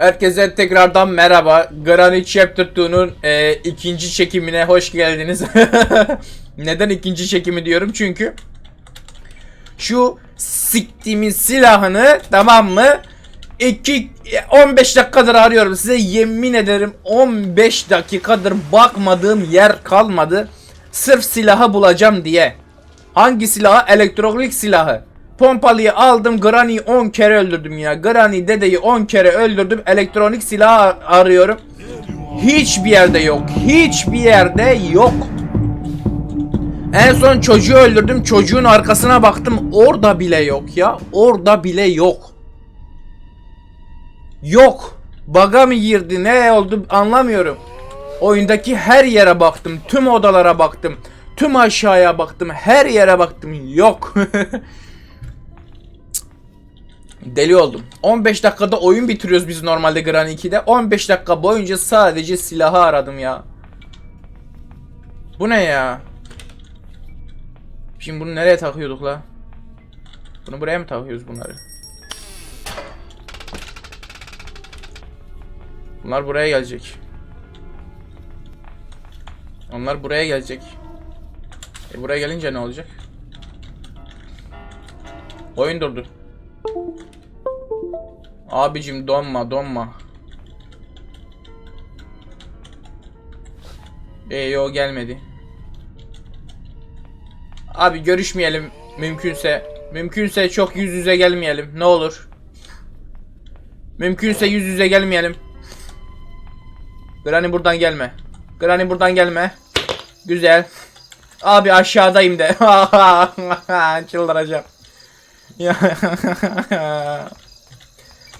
Herkese tekrardan merhaba. Granny Chapter 2'nun e, ikinci çekimine hoş geldiniz. Neden ikinci çekimi diyorum? Çünkü şu siktiğimin silahını tamam mı? 2 15 dakikadır arıyorum. Size yemin ederim 15 dakikadır bakmadığım yer kalmadı. Sırf silahı bulacağım diye. Hangi silahı? Elektronik silahı. Pompalıyı aldım. Granny'yi 10 kere öldürdüm ya. Granny dedeyi 10 kere öldürdüm. Elektronik silah ar- arıyorum. Hiçbir yerde yok. Hiçbir yerde yok. En son çocuğu öldürdüm. Çocuğun arkasına baktım. Orada bile yok ya. Orada bile yok. Yok. Baga mı girdi? Ne oldu anlamıyorum. Oyundaki her yere baktım. Tüm odalara baktım. Tüm aşağıya baktım. Her yere baktım. Yok. Deli oldum. 15 dakikada oyun bitiriyoruz biz normalde Granny 2'de. 15 dakika boyunca sadece silahı aradım ya. Bu ne ya? Şimdi bunu nereye takıyorduk la? Bunu buraya mı takıyoruz bunları? Bunlar buraya gelecek. Onlar buraya gelecek. E buraya gelince ne olacak? Oyun durdu. Abicim donma donma. E yo gelmedi. Abi görüşmeyelim mümkünse. Mümkünse çok yüz yüze gelmeyelim. Ne olur. Mümkünse yüz yüze gelmeyelim. Granny buradan gelme. Granny buradan gelme. Güzel. Abi aşağıdayım de. Çıldıracağım.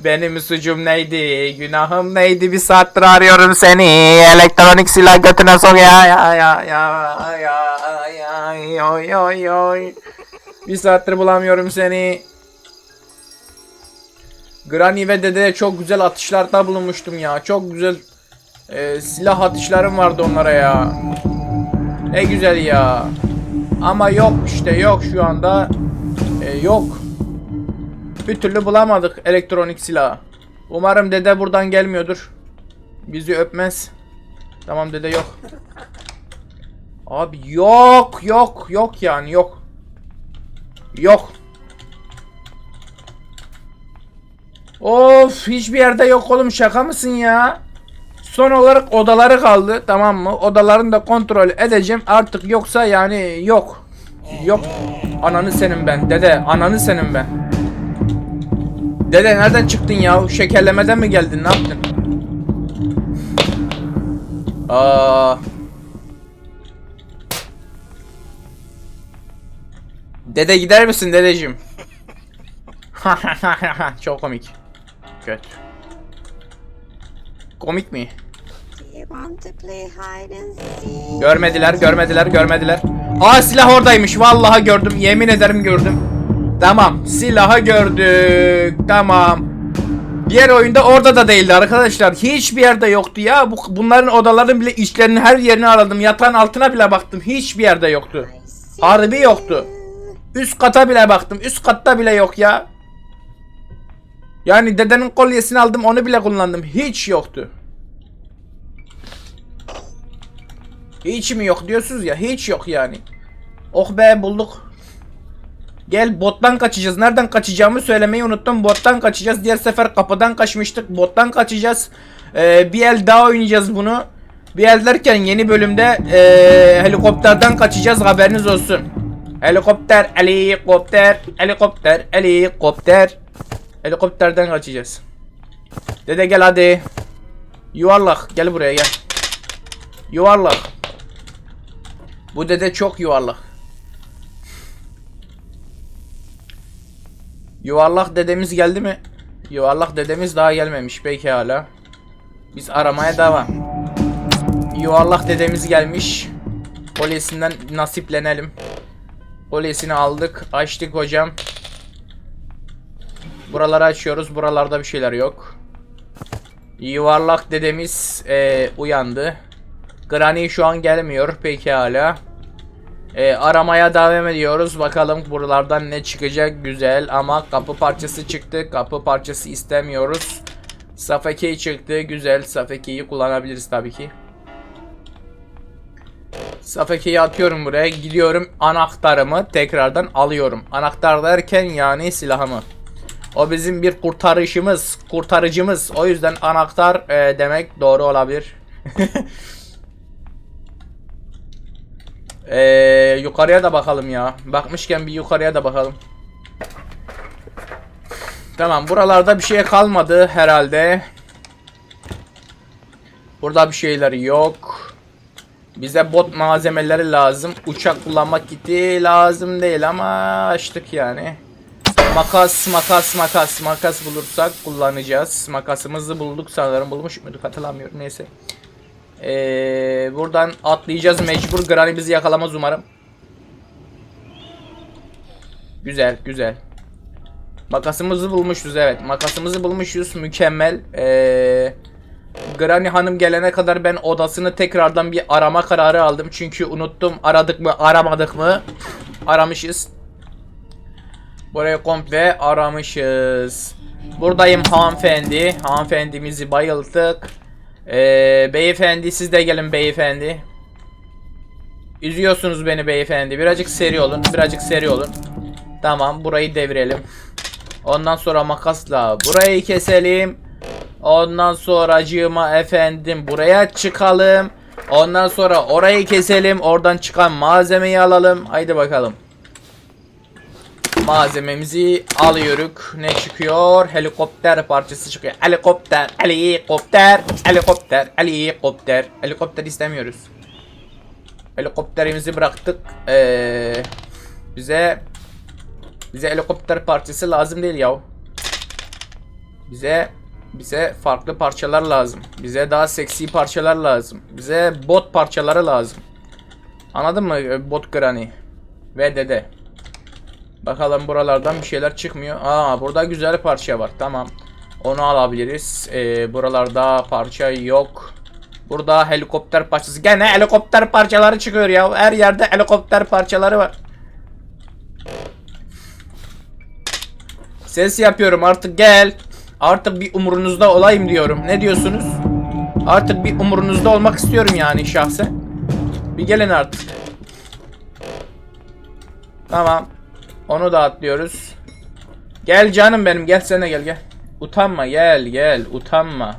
Benim suçum neydi? Günahım neydi? Bir saattir arıyorum seni. Elektronik silah götüne sok ya ya ya ya ya ya yoy yoy yoy. Bir saattir bulamıyorum seni. Granny ve dede çok güzel atışlarda bulunmuştum ya. Çok güzel e, silah atışlarım vardı onlara ya. Ne güzel ya. Ama yok işte yok şu anda. E, yok. Bir türlü bulamadık elektronik silahı. Umarım dede buradan gelmiyordur. Bizi öpmez. Tamam dede yok. Abi yok yok yok yani yok. Yok. Of hiçbir yerde yok oğlum şaka mısın ya? Son olarak odaları kaldı tamam mı? Odalarını da kontrol edeceğim. Artık yoksa yani yok. Yok. Ananı senin ben dede. Ananı senin ben. Dede nereden çıktın ya? Şekerlemeden mi geldin? Ne yaptın? Aa. Dede gider misin dedeciğim? Çok komik. Kötü. Komik mi? Görmediler, görmediler, görmediler. Aa silah oradaymış. Vallahi gördüm. Yemin ederim gördüm. Tamam. Silahı gördük. Tamam. Diğer oyunda orada da değildi arkadaşlar. Hiçbir yerde yoktu ya. Bu, bunların odaların bile içlerinin her yerini aradım. Yatağın altına bile baktım. Hiçbir yerde yoktu. Harbi yoktu. Üst kata bile baktım. Üst katta bile yok ya. Yani dedenin kolyesini aldım onu bile kullandım. Hiç yoktu. Hiç mi yok diyorsunuz ya. Hiç yok yani. Oh be bulduk. Gel bottan kaçacağız. Nereden kaçacağımı söylemeyi unuttum. Bottan kaçacağız. Diğer sefer kapıdan kaçmıştık. Bottan kaçacağız. Ee, bir el daha oynayacağız bunu. Bir el derken yeni bölümde ee, helikopterden kaçacağız. Haberiniz olsun. Helikopter, helikopter, helikopter, helikopter. Helikopterden kaçacağız. Dede gel hadi. Yuvarlak gel buraya gel. Yuvarlak. Bu dede çok yuvarlak. Yuvarlak dedemiz geldi mi? Yuvarlak dedemiz daha gelmemiş peki hala. Biz aramaya devam. Yuvarlak dedemiz gelmiş. Kolyesinden nasiplenelim. Kolyesini aldık. Açtık hocam. Buraları açıyoruz. Buralarda bir şeyler yok. Yuvarlak dedemiz eee, uyandı. Granny şu an gelmiyor peki hala. Ee, aramaya devam ediyoruz. Bakalım buralardan ne çıkacak. Güzel ama kapı parçası çıktı. Kapı parçası istemiyoruz. Safeke'yi çıktı. Güzel. Safeke'yi kullanabiliriz tabii ki. Safeke'yi atıyorum buraya. Gidiyorum anahtarımı tekrardan alıyorum. Anahtar derken yani silahımı. O bizim bir kurtarışımız, kurtarıcımız. O yüzden anahtar e, demek doğru olabilir. e, yukarıya da bakalım ya. Bakmışken bir yukarıya da bakalım. Tamam buralarda bir şey kalmadı herhalde. Burada bir şeyler yok. Bize bot malzemeleri lazım. Uçak kullanmak kiti lazım değil ama açtık yani. Makas, makas, makas, makas bulursak kullanacağız. Makasımızı bulduk sanırım. Bulmuş muyduk hatırlamıyorum. Neyse. Ee, buradan atlayacağız mecbur. Granny bizi yakalamaz umarım. Güzel, güzel. Makasımızı bulmuşuz evet. Makasımızı bulmuşuz. Mükemmel. Ee, Granny Hanım gelene kadar ben odasını tekrardan bir arama kararı aldım. Çünkü unuttum aradık mı aramadık mı. Aramışız. Burayı komple aramışız. Buradayım hanımefendi. Hanımefendimizi bayılttık. Ee, beyefendi siz de gelin beyefendi. Üzüyorsunuz beni beyefendi. Birazcık seri olun. Birazcık seri olun. Tamam burayı devirelim. Ondan sonra makasla burayı keselim. Ondan sonra acığıma efendim buraya çıkalım. Ondan sonra orayı keselim. Oradan çıkan malzemeyi alalım. Haydi bakalım. Malzememizi alıyoruz. Ne çıkıyor? Helikopter parçası çıkıyor. Helikopter, helikopter, helikopter, helikopter. Helikopter istemiyoruz. Helikopterimizi bıraktık. Ee, bize bize helikopter parçası lazım değil ya. Bize bize farklı parçalar lazım. Bize daha seksi parçalar lazım. Bize bot parçaları lazım. Anladın mı? Bot Granny ve. Bakalım buralardan bir şeyler çıkmıyor. Aa burada güzel parça var. Tamam. Onu alabiliriz. Ee, buralarda parça yok. Burada helikopter parçası. Gene helikopter parçaları çıkıyor ya. Her yerde helikopter parçaları var. Ses yapıyorum artık gel. Artık bir umurunuzda olayım diyorum. Ne diyorsunuz? Artık bir umurunuzda olmak istiyorum yani şahsen. Bir gelin artık. Tamam. Onu da atlıyoruz. Gel canım benim gel sen de gel gel. Utanma gel gel utanma.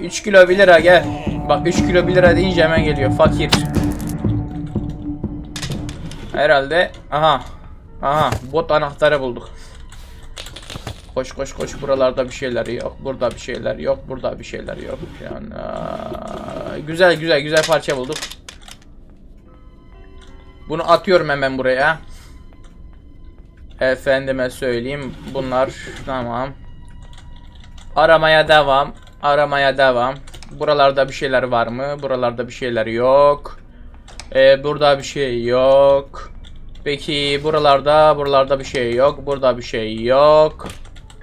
3 kilo 1 lira gel. Bak 3 kilo 1 lira deyince hemen geliyor fakir. Herhalde aha. Aha bot anahtarı bulduk. Koş koş koş buralarda bir şeyler yok. Burada bir şeyler yok. Burada bir şeyler yok. Yani, aa, güzel güzel güzel parça bulduk. Bunu atıyorum hemen buraya. Efendime söyleyeyim. Bunlar tamam. Aramaya devam. Aramaya devam. Buralarda bir şeyler var mı? Buralarda bir şeyler yok. Ee, burada bir şey yok. Peki buralarda buralarda bir şey yok. Burada bir şey yok.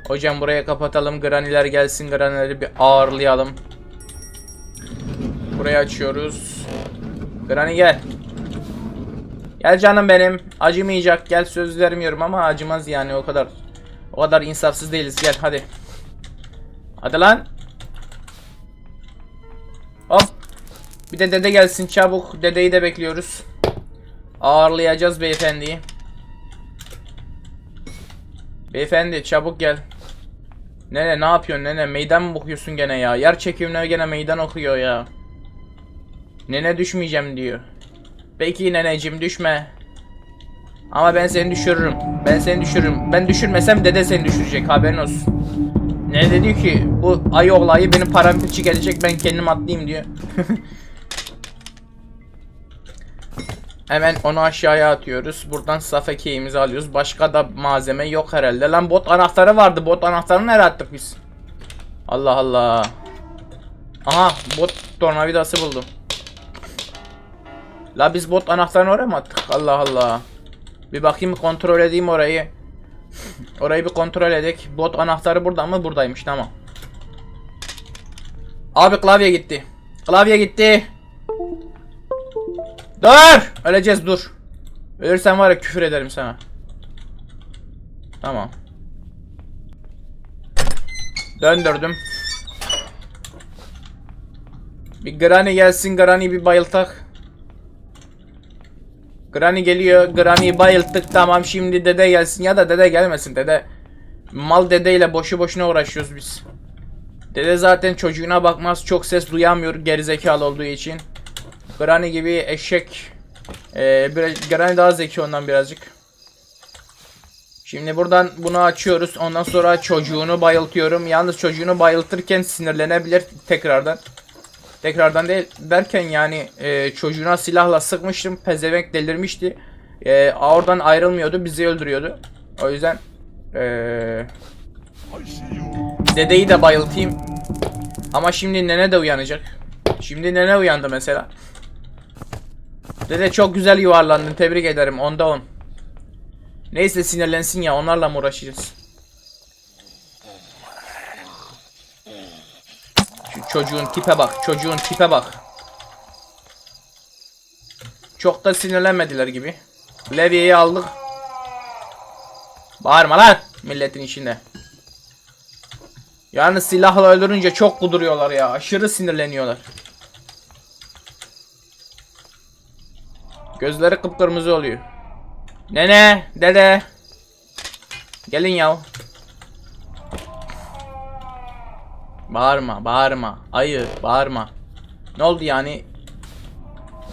Hocam buraya kapatalım. Graniler gelsin. Granileri bir ağırlayalım. Burayı açıyoruz. Granny gel. Gel canım benim. Acımayacak. Gel söz vermiyorum ama acımaz yani o kadar. O kadar insafsız değiliz. Gel hadi. Hadi lan. Hop. Bir de dede gelsin çabuk. Dedeyi de bekliyoruz. Ağırlayacağız beyefendiyi. Beyefendi çabuk gel. Nene ne yapıyorsun nene? Meydan mı okuyorsun gene ya? Yer çekimine gene meydan okuyor ya. Nene düşmeyeceğim diyor. Peki neneciğim düşme. Ama ben seni düşürürüm. Ben seni düşürürüm. Ben düşürmesem dede seni düşürecek haberin olsun. Ne dedi ki bu ayı olayı benim param içi gelecek ben kendim atlayayım diyor. Hemen onu aşağıya atıyoruz. Buradan safekeğimizi alıyoruz. Başka da malzeme yok herhalde. Lan bot anahtarı vardı. Bot anahtarını nereye attık biz? Allah Allah. Aha bot tornavidası buldum. La biz bot anahtarını oraya mı attık? Allah Allah. Bir bakayım kontrol edeyim orayı. Orayı bir kontrol edek. Bot anahtarı burada mı? Buradaymış tamam. Abi klavye gitti. Klavye gitti. Dur! Öleceğiz dur. Ölürsen var ya küfür ederim sana. Tamam. Döndürdüm. Bir Granny gelsin. Granny bir bayıltak. Granny geliyor. Granny'yi bayılttık. Tamam şimdi dede gelsin. Ya da dede gelmesin. Dede mal dedeyle boşu boşuna uğraşıyoruz biz. Dede zaten çocuğuna bakmaz. Çok ses duyamıyor gerizekalı olduğu için. Granny gibi eşek. Ee, Granny daha zeki ondan birazcık. Şimdi buradan bunu açıyoruz. Ondan sonra çocuğunu bayıltıyorum. Yalnız çocuğunu bayıltırken sinirlenebilir tekrardan. Tekrardan değil derken yani e, çocuğuna silahla sıkmıştım. Pezevenk delirmişti. E, oradan ayrılmıyordu. Bizi öldürüyordu. O yüzden e, dedeyi de bayıltayım. Ama şimdi nene de uyanacak. Şimdi nene uyandı mesela. Dede çok güzel yuvarlandın. Tebrik ederim. Onda 10. Neyse sinirlensin ya. Onlarla mı uğraşacağız? Çocuğun tipe bak. Çocuğun tipe bak. Çok da sinirlenmediler gibi. Levye'yi aldık. Bağırma lan milletin içinde. Yani silahla öldürünce çok kuduruyorlar ya. Aşırı sinirleniyorlar. Gözleri kıpkırmızı oluyor. Nene, dede. Gelin yav. Bağırma, bağırma. Ayı, bağırma. Ne oldu yani?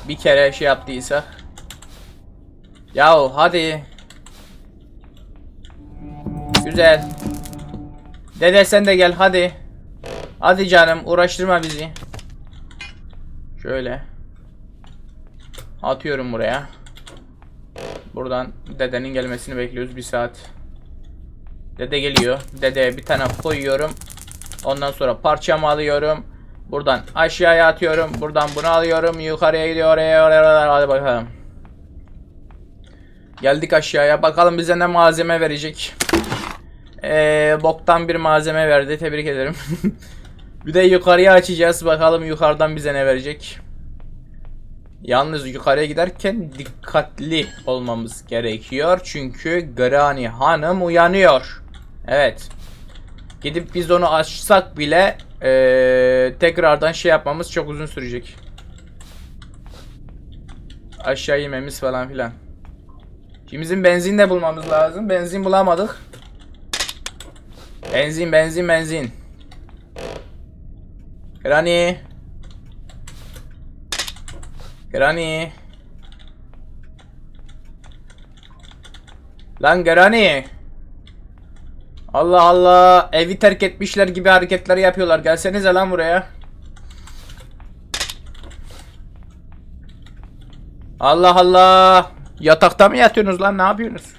Bir kere şey yaptıysa. Yahu hadi. Güzel. Dede sen de gel hadi. Hadi canım uğraştırma bizi. Şöyle. Atıyorum buraya. Buradan dedenin gelmesini bekliyoruz bir saat. Dede geliyor. Dedeye bir tane koyuyorum. Ondan sonra parçamı alıyorum. Buradan aşağıya atıyorum. Buradan bunu alıyorum. Yukarıya gidiyor oraya oraya. Hadi bakalım. Geldik aşağıya. Bakalım bize ne malzeme verecek. Ee, boktan bir malzeme verdi. Tebrik ederim. bir de yukarıya açacağız. Bakalım yukarıdan bize ne verecek. Yalnız yukarıya giderken dikkatli olmamız gerekiyor. Çünkü Granny Hanım uyanıyor. Evet. Gidip biz onu açsak bile ee, tekrardan şey yapmamız çok uzun sürecek. Aşağı inmemiz falan filan. Şimdi bizim benzin de bulmamız lazım. Benzin bulamadık. Benzin, benzin, benzin. Granny. Granny. Lan Granny. Allah Allah. Evi terk etmişler gibi hareketler yapıyorlar. Gelsenize lan buraya. Allah Allah. Yatakta mı yatıyorsunuz lan? Ne yapıyorsunuz?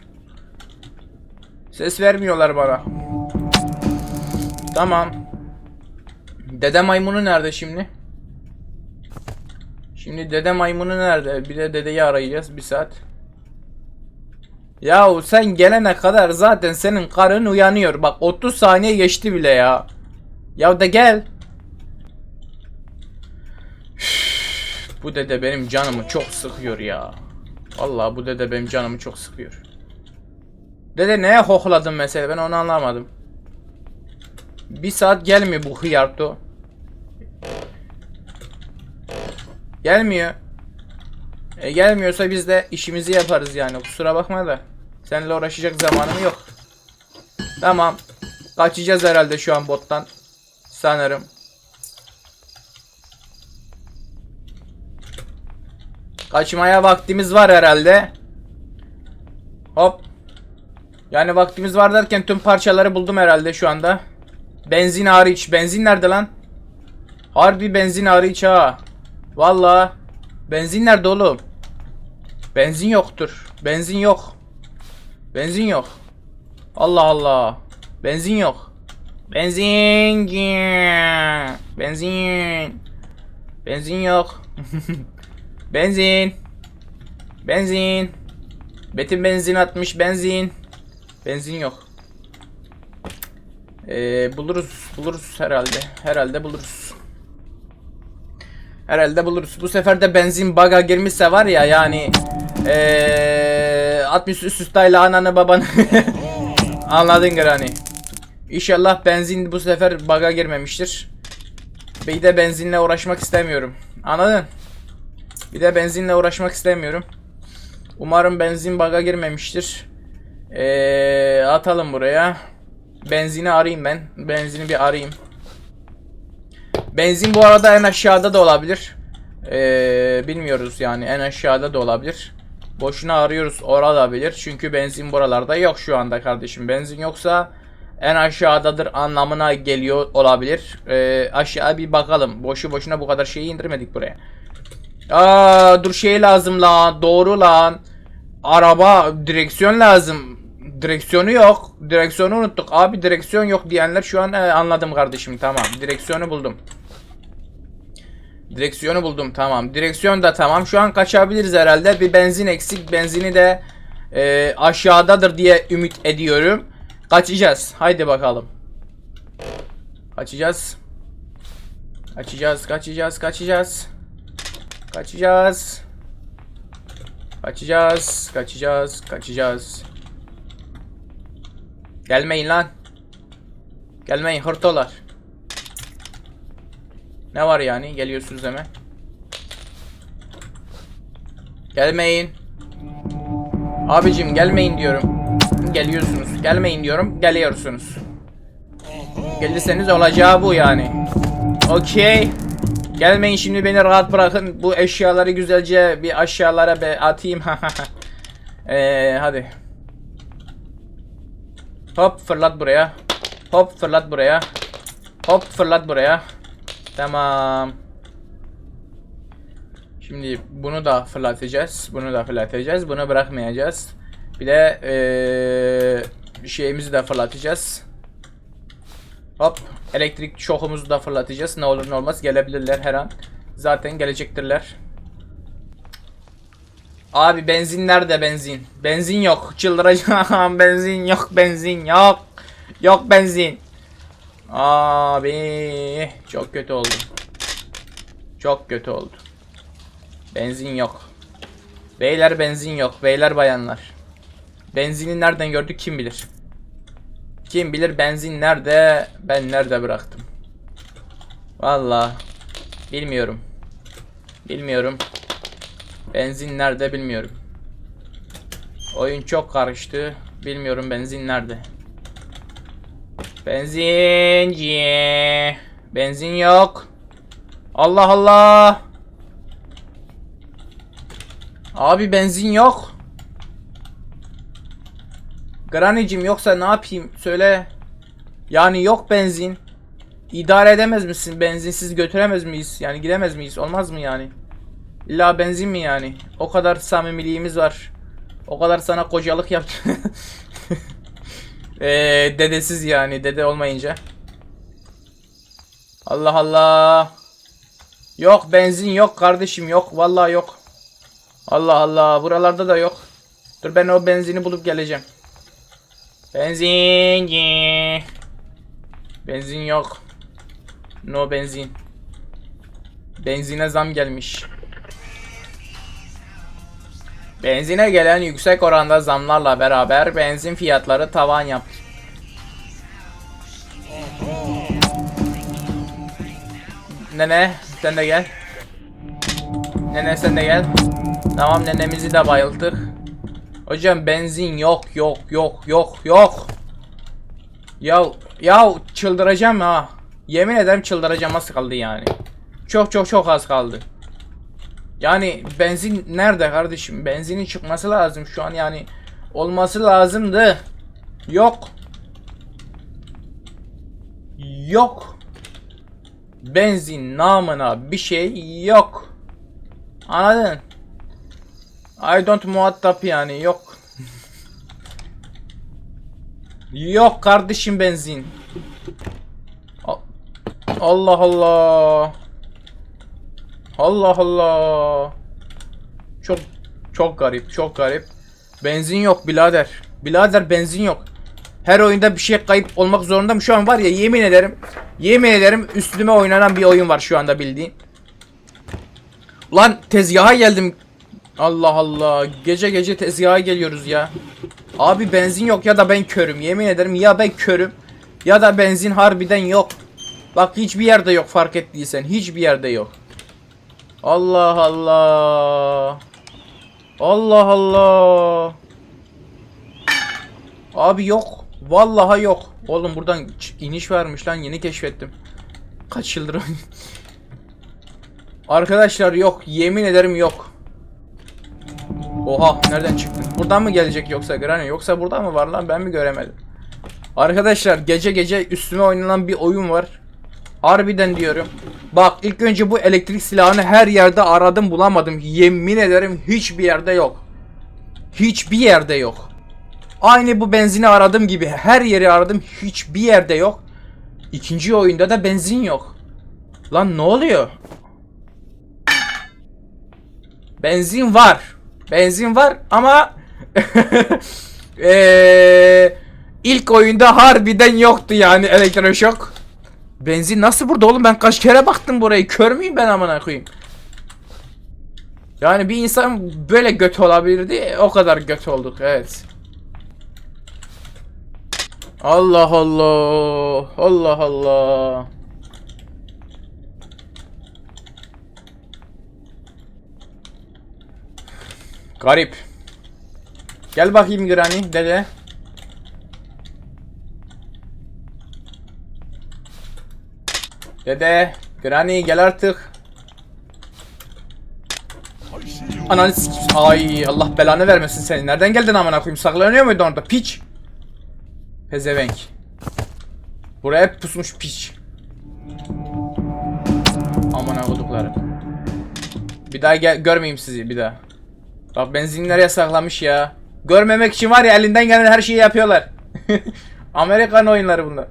Ses vermiyorlar bana. Tamam. Dede maymunu nerede şimdi? Şimdi dede maymunu nerede? Bir de dedeyi arayacağız bir saat. Yahu sen gelene kadar zaten senin karın uyanıyor. Bak 30 saniye geçti bile ya. Ya da gel. Bu dede benim canımı çok sıkıyor ya. Vallahi bu dede benim canımı çok sıkıyor. Dede neye hokladın mesela ben onu anlamadım. Bir saat gelmiyor bu hıyarto. Gelmiyor. E gelmiyorsa biz de işimizi yaparız yani kusura bakma da. Seninle uğraşacak zamanım yok. Tamam. Kaçacağız herhalde şu an bottan. Sanırım. Kaçmaya vaktimiz var herhalde. Hop. Yani vaktimiz var derken tüm parçaları buldum herhalde şu anda. Benzin hariç. Benzin nerede lan? Harbi benzin hariç ha. Valla. Benzin nerede oğlum? Benzin yoktur. Benzin yok. Benzin yok. Allah Allah. Benzin yok. Benzin. Benzin. Benzin yok. benzin. Benzin. Betim benzin atmış benzin. Benzin yok. Ee, buluruz buluruz herhalde. Herhalde buluruz. Herhalde buluruz. Bu sefer de benzin baga girmişse var ya yani ee, 60 üst üste ile ananı babanı anladın Granny. İnşallah benzin bu sefer baga girmemiştir. Bir de benzinle uğraşmak istemiyorum. Anladın? Bir de benzinle uğraşmak istemiyorum. Umarım benzin baga girmemiştir. Ee, atalım buraya. Benzini arayayım ben. Benzini bir arayayım. Benzin bu arada en aşağıda da olabilir. Ee, bilmiyoruz yani en aşağıda da olabilir. Boşuna arıyoruz olabilir. Çünkü benzin buralarda yok şu anda kardeşim. Benzin yoksa en aşağıdadır anlamına geliyor olabilir. Ee, aşağı bir bakalım. Boşu boşuna bu kadar şeyi indirmedik buraya. Aa dur şey lazım lan. Doğru lan. Araba direksiyon lazım. Direksiyonu yok. Direksiyonu unuttuk. Abi direksiyon yok diyenler şu an e, anladım kardeşim. Tamam. Direksiyonu buldum. Direksiyonu buldum. Tamam. Direksiyon da tamam. Şu an kaçabiliriz herhalde. Bir benzin eksik. Benzini de e, aşağıdadır diye ümit ediyorum. Kaçacağız. Haydi bakalım. Kaçacağız. Kaçacağız, kaçacağız, kaçacağız. Kaçacağız. Kaçacağız, kaçacağız, kaçacağız. Gelmeyin lan. Gelmeyin hırtolar. Ne var yani? Geliyorsunuz hemen. Gelmeyin. Abicim gelmeyin diyorum. Geliyorsunuz. Gelmeyin diyorum. Geliyorsunuz. Gelirseniz olacağı bu yani. Okey. Gelmeyin şimdi beni rahat bırakın. Bu eşyaları güzelce bir aşağılara be atayım. Eee hadi. Hop fırlat buraya. Hop fırlat buraya. Hop fırlat buraya. Tamam. Şimdi bunu da fırlatacağız. Bunu da fırlatacağız. Bunu bırakmayacağız. Bir de eee şeyimizi de fırlatacağız. Hop. Elektrik şokumuzu da fırlatacağız. Ne olur ne olmaz gelebilirler her an. Zaten gelecektirler. Abi benzin nerede benzin? Benzin yok. Çıldıracağım. benzin yok. Benzin yok. Yok benzin. Abi çok kötü oldu. Çok kötü oldu. Benzin yok. Beyler benzin yok. Beyler bayanlar. Benzini nereden gördük kim bilir. Kim bilir benzin nerede, ben nerede bıraktım. Valla bilmiyorum. Bilmiyorum. Benzin nerede bilmiyorum. Oyun çok karıştı. Bilmiyorum benzin nerede. Benzinci. Benzin yok. Allah Allah. Abi benzin yok. Granny'cim yoksa ne yapayım söyle. Yani yok benzin. İdare edemez misin? Benzinsiz götüremez miyiz? Yani gidemez miyiz? Olmaz mı yani? İlla benzin mi yani? O kadar samimiliğimiz var. O kadar sana kocalık yaptı. Eee dedesiz yani dede olmayınca. Allah Allah. Yok benzin yok kardeşim yok. Vallahi yok. Allah Allah buralarda da yok. Dur ben o benzini bulup geleceğim. Benzinci. Benzin yok. No benzin. Benzine zam gelmiş. Benzine gelen yüksek oranda zamlarla beraber benzin fiyatları tavan yaptı. Nene sen de gel. Nene sen de gel. Tamam nenemizi de bayılttık. Hocam benzin yok yok yok yok yok. Ya ya çıldıracağım ha. Yemin ederim çıldıracağım az kaldı yani. Çok çok çok az kaldı. Yani benzin nerede kardeşim? Benzinin çıkması lazım şu an yani. Olması lazımdı. Yok. Yok. Benzin namına bir şey yok. Anladın? I don't muhatap yani yok. yok kardeşim benzin. Allah Allah. Allah Allah. Çok çok garip, çok garip. Benzin yok birader. Birader benzin yok. Her oyunda bir şey kayıp olmak zorunda Şu an var ya yemin ederim. Yemin ederim üstüme oynanan bir oyun var şu anda bildiğin. Lan tezgaha geldim. Allah Allah. Gece gece tezgaha geliyoruz ya. Abi benzin yok ya da ben körüm. Yemin ederim ya ben körüm Ya da benzin harbiden yok. Bak hiçbir yerde yok fark ettiysen. Hiçbir yerde yok. Allah Allah. Allah Allah. Abi yok. Vallahi yok. Oğlum buradan iniş varmış lan yeni keşfettim. Kaç yıldır Arkadaşlar yok. Yemin ederim yok. Oha nereden çıktın? Buradan mı gelecek yoksa Granny? Yoksa burada mı var lan ben mi göremedim? Arkadaşlar gece gece üstüme oynanan bir oyun var. Harbiden diyorum. Bak ilk önce bu elektrik silahını her yerde aradım bulamadım. Yemin ederim hiçbir yerde yok. Hiçbir yerde yok. Aynı bu benzini aradığım gibi her yeri aradım hiçbir yerde yok. İkinci oyunda da benzin yok. Lan ne oluyor? Benzin var. Benzin var ama eee ilk oyunda harbiden yoktu yani elektroşok. Benzin nasıl burada oğlum ben kaç kere baktım burayı kör müyüm ben amına koyayım? Yani bir insan böyle göt olabilirdi o kadar göt olduk evet. Allah Allah Allah Allah. Garip. Gel bakayım Granny dede. Dede, Granny gel artık. Ananı sik- Ay Allah belanı vermesin seni. Nereden geldin amına koyayım? Saklanıyor muydun orada? Piç. Pezevenk. Buraya hep pusmuş piç. Amına koduklarım. Bir daha gel görmeyeyim sizi bir daha. Bak benzinleri yasaklamış ya. Görmemek için var ya elinden gelen her şeyi yapıyorlar. Amerikan oyunları bunlar.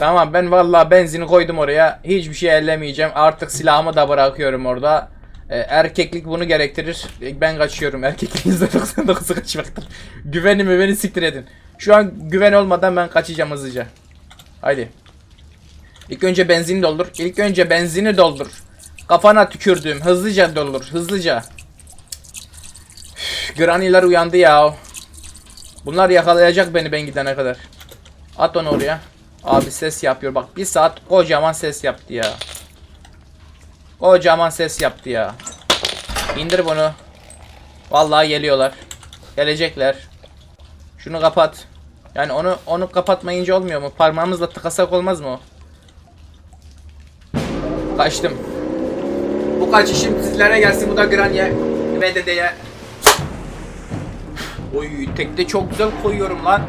Tamam ben vallahi benzini koydum oraya. Hiçbir şey ellemeyeceğim. Artık silahımı da bırakıyorum orada. Ee, erkeklik bunu gerektirir. Ee, Ben kaçıyorum. Erkekliğin %99'u kaçmaktır. Güvenimi beni siktir edin. Şu an güven olmadan ben kaçacağım hızlıca. Haydi. İlk önce benzin doldur. İlk önce benzini doldur. Kafana tükürdüğüm. Hızlıca doldur. Hızlıca. Üf, Graniler uyandı ya. Bunlar yakalayacak beni ben gidene kadar. At onu oraya. Abi ses yapıyor. Bak bir saat kocaman ses yaptı ya. Kocaman ses yaptı ya. İndir bunu. Vallahi geliyorlar. Gelecekler. Şunu kapat. Yani onu onu kapatmayınca olmuyor mu? Parmağımızla tıkasak olmaz mı? Kaçtım. Bu kaçışım sizlere gelsin. Bu da Granye ve dedeye. Oy tekte çok güzel koyuyorum lan.